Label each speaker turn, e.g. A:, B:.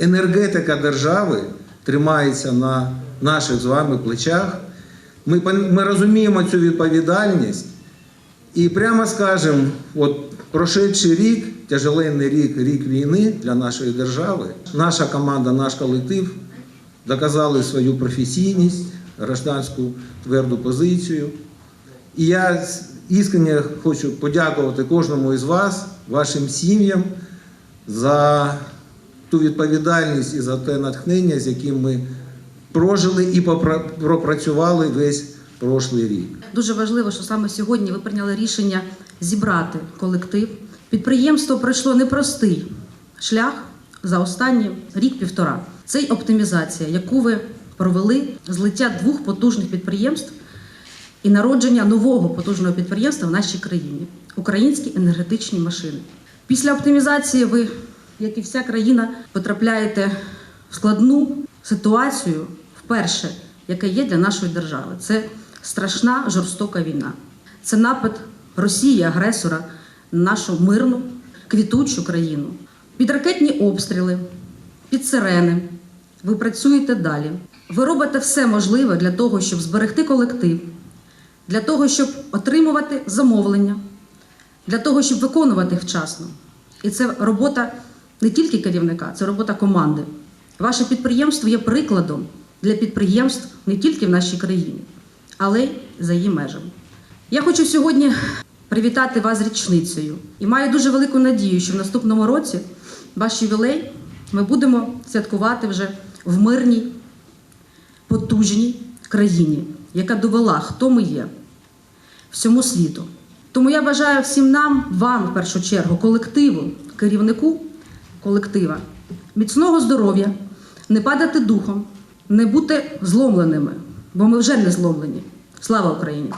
A: енергетика держави тримається на наших з вами плечах. Ми, ми розуміємо цю відповідальність і прямо скажемо, от прошедший рік, тяжеленний рік, рік війни для нашої держави, наша команда, наш колектив доказали свою професійність, гражданську тверду позицію. І я іскренне хочу подякувати кожному із вас, вашим сім'ям за ту відповідальність і за те натхнення, з яким ми прожили і пропрацювали весь прошлий рік.
B: Дуже важливо, що саме сьогодні ви прийняли рішення зібрати колектив. Підприємство пройшло непростий шлях за останні рік-півтора. Це й оптимізація, яку ви провели злиття двох потужних підприємств і народження нового потужного підприємства в нашій країні українські енергетичні машини. Після оптимізації ви, як і вся країна, потрапляєте в складну ситуацію вперше, яка є для нашої держави. Це страшна жорстока війна. Це напад Росії, агресора на нашу мирну, квітучу країну. Під ракетні обстріли, під сирени. Ви працюєте далі. Ви робите все можливе для того, щоб зберегти колектив, для того, щоб отримувати замовлення, для того, щоб виконувати вчасно. І це робота не тільки керівника, це робота команди. Ваше підприємство є прикладом для підприємств не тільки в нашій країні, але й за її межами. Я хочу сьогодні привітати вас з річницею і маю дуже велику надію, що в наступному році ваш ювілей ми будемо святкувати вже в мирній, потужній країні, яка довела, хто ми є всьому світу. Тому я бажаю всім нам, вам в першу чергу, колективу, керівнику колектива, міцного здоров'я, не падати духом, не бути зломленими, бо ми вже не зломлені. Слава Україні!